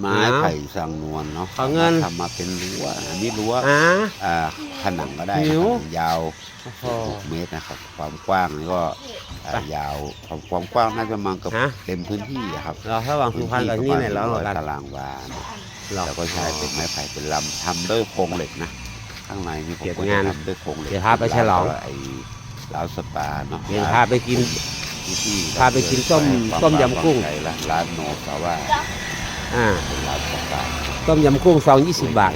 ไม้ไผ่สังนวลเนาะขอเงิน ทำมาเป็นรั้วอันนี้รั้วอ่า อ่าผนังก็ได้หิว ผนังยาวโอ้โห หกเมตรนะครับความกว้างนี่ก็อ่ายาวความความกว้างน่าจะประมาณเกับฮะ เต็มพื้นที่อะครับเราระหว่างสุพรรณกับที่นี่เนี่ยเราร้อยกันตารางวานะเราแล้วก็ใช้เป็นไม้ไผ่เป็นลำทำด้วยโครงเหล็กนะข้างในนี่ผมเก็บก็งาจะนทำด้วยโครงเหล็กเดี๋ยวพาไปฉลอง ไอ้ลาวสปาเนาะ เดี๋ยวพาไปกิน ที่พาไปกินต้มความต้มยำกุ้งวามใจละร้านโนกาว่า อ่าเป็นร้านสปาต้มยำกุ้งซอง20 บาท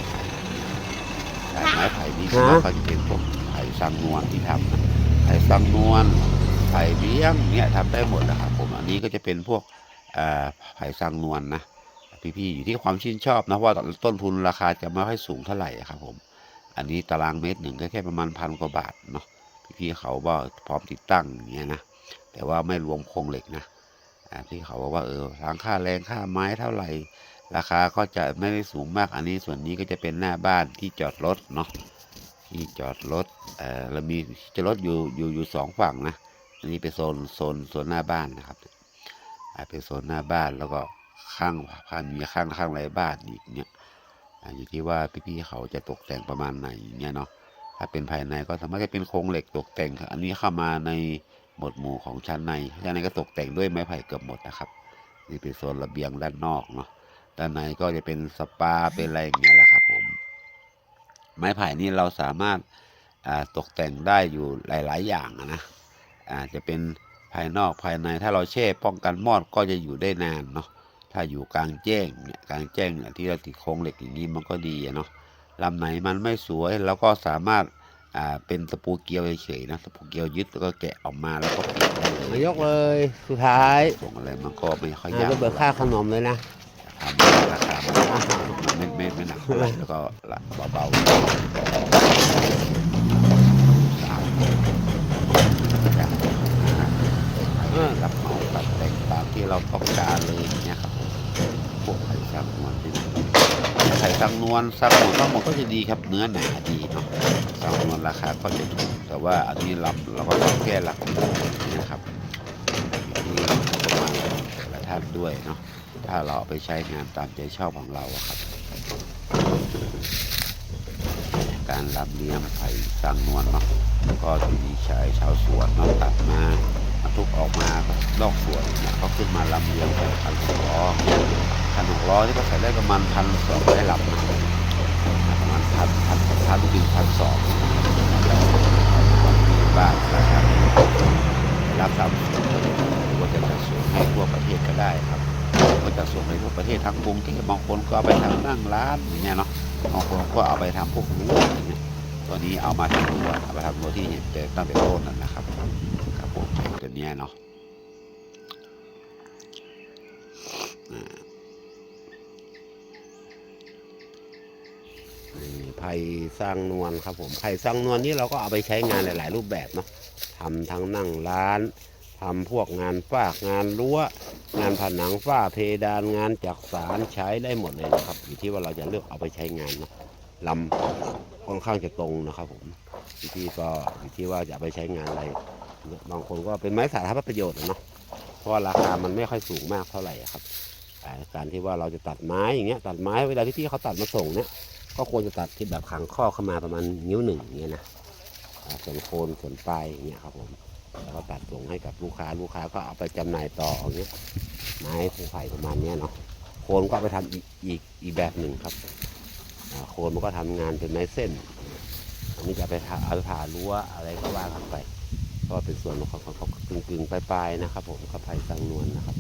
ใช่ไม้ไผ่นี่ฮะ เขาจะเป็นพวกไผ่สังนวลที่ทำนะไผ่สังนวลไผ่เบี้ยงเนี่ยทำได้หมดนะครับผมอันนี้ก็จะเป็นพวกเอ่อไผ่สังนวลนะพี่ๆอยู่ที่ความชื่นชอบนะว่าต้นทุนราคาจะไม่ค่อยสูงเท่าไหร่อะครับผม อันนี้ตารางเมตรหนึ่งก็แค่ประมาณพันกว่าบาทเนาะพี่ๆเขาว่าพร้อมติดตั้งอย่างเงี้ยนะแต่ว่าไม่รวมโครงเหล็กนะ พี่เขาบอกว่าเออทางค่าแรงค่าไม้เท่าไหร่ ราคาก็จะไม่ได้สูงมากอันนี้ส่วนนี้ก็จะเป็นหน้าบ้านที่จอดรถเนาะที่จอดรถเออเรามีจอดรถอยู่อยู่อยู่สองฝั่งนะอันนี้เป็นโซนโซนโซนหน้าบ้านนะครับอ่าเป็นโซนหน้าบ้านแล้วก็ข้างพันมีข้างข้างไรบ้านอีกเนี่ยอ่าอยู่ที่ว่าพี่ๆเขาจะตกแต่งประมาณไหนเงี้ยเนาะถ้าเป็นภายในก็สามารถจะเป็นโครงเหล็กตกแต่ง อันนี้เข้ามาใน หมวดหมู่ของชั้นในชั้นในก็ตกแต่งด้วยไม้ไผ่เกือบหมดนะครับ นี่เป็นโซนระเบียงด้านนอกเนาะด้านในก็จะเป็นสปาเป็นอะไรอย่างเงี้ยแหละครับผม ไม้ไผ่นี่เราสามารถตกแต่งได้อยู่หลาย ๆ อย่างอะนะอาจะเป็นภายนอกภายในถ้าเราแช่ป้องกันมอดก็จะอยู่ได้นานเนาะถ้าอยู่กลางแจ้งเนี่ยกลางแจ้งเนี่ยที่เราติดโครงเหล็กอย่างนี้มันก็ดีเนาะลำไหนมันไม่สวยเราก็สามารถ อ่าเป็นตะปูเกลียวเฉยๆนะตะปูเกลียวยึดแล้วก็แกะออกมาแล้วก็ปิดได้เลยมายกเลยสุดท้ายส่งอะไรมันก็ไม่ค่อยากอ่ายก็เบิกค่าขนมเลยนะทำราคามันไม่ไม่ไม่หนักเท่าไหร่แล้วก็ละเบาๆสามอย่างเออรับเหมาตัดแต่งตามที่เราต้องการเลยอย่างเงี้ยครับผมพวกไข่สังนวลนี่ ไข่สังนวลสังนวลทั้งหมดก็จะดีครับเนื้อหนาดีเนาะสังนวลราคาก็จะถูกแต่ว่าอันนี้รับเราก็ต้องแก้หลักนอย่างเงี้ยครับนี่ประมาณแต่ละท่านด้วยเนาะถ้าเราเอาไปใช้งานตามใจชอบของเราอะครับ การลำเลียงไผ่สร้างนวลเนาะก็จะมีชายชาวสวนเนาะตัดมามาทุกออกมาก็ลอกสวนเนี่ยก็ขึ้นมาลำเลียงไปคันหกล้ อคันหกล้อยที่ก็ใส่ได้ประมาณพันสองได้ลำนะประมาณพันพันพันถึงพันสองบ้านนะครับรับทำสวนหรือว่าจะจัดสวนให้ทั่วประเทศก็ได้ครับก็จะส่งไปทั่วประเทศทั้งกรุงเทพบางคนก็เอาไปทำนั่งร้านอย่างเงี้ยเนาะบางคนก็เอาไปทำพวกรั้วอย่างเงี้ยตัวนี้เอามาทำรั้วเอาไปทำรั้วที่เห็นแต่ตั้งแต่ต้นนั่นนะครับครับผมตัวเนี้ยเนาะอ่านี่ ไผ่สร้างนวลครับผมไผ่สร้างนวลนี่เราก็เอาไปใช้งานหลาย ๆ รูปแบบเนาะทำทั้งนั่งร้านทำพวกงานฟางานรั้ว งานผนังฝ้าเพดานงานจักสารใช้ได้หมดเลยนะครับ อยู่ที่ว่าเราจะเลือกเอาไปใช้งานเนะลำค่อนข้างจะตรงนะครับผมอยู่ที่ก็อยู่ที่ว่าจะไปใช้งานอะไรบางคนก็เป็นไม้สาธารณประโยชน์เนาะเพราะว่าราคามันไม่ค่อยสูงมากเท่าไหร่ครับการที่ว่าเราจะตัดไม้อย่างเงี้ยตัดไม้เวลาที่พี่เขาตัดมาส่งเนี่ย ก็ควรจะตัดที่แบบขังข้อเข้ามาประมาณนิ้วหนึ่งเงี้ยนะส่วนโคนส่วนปลายอย่างเงี้ยครับผมแล้วก็ตัดส่งให้กับลูกค้าลูกค้าก็เอาไปจำหน่ายต่ออย่างเงี้ยไม้ภูไผ่ประมาณเนี้ยเนาะโคนก็ไปทำอีกอีกอีกแบบหนึ่งครับโคนมันก็ทำงานเป็นไม้เส้น อันนี้จะไปทาเอาไปผ่ารั้วอะไรก็ว่ากันไป ก็เป็นส่วนของของขอกึ่งกึ่งๆปลายๆนะครับ ผมกับไผ่สังนวลนะครับ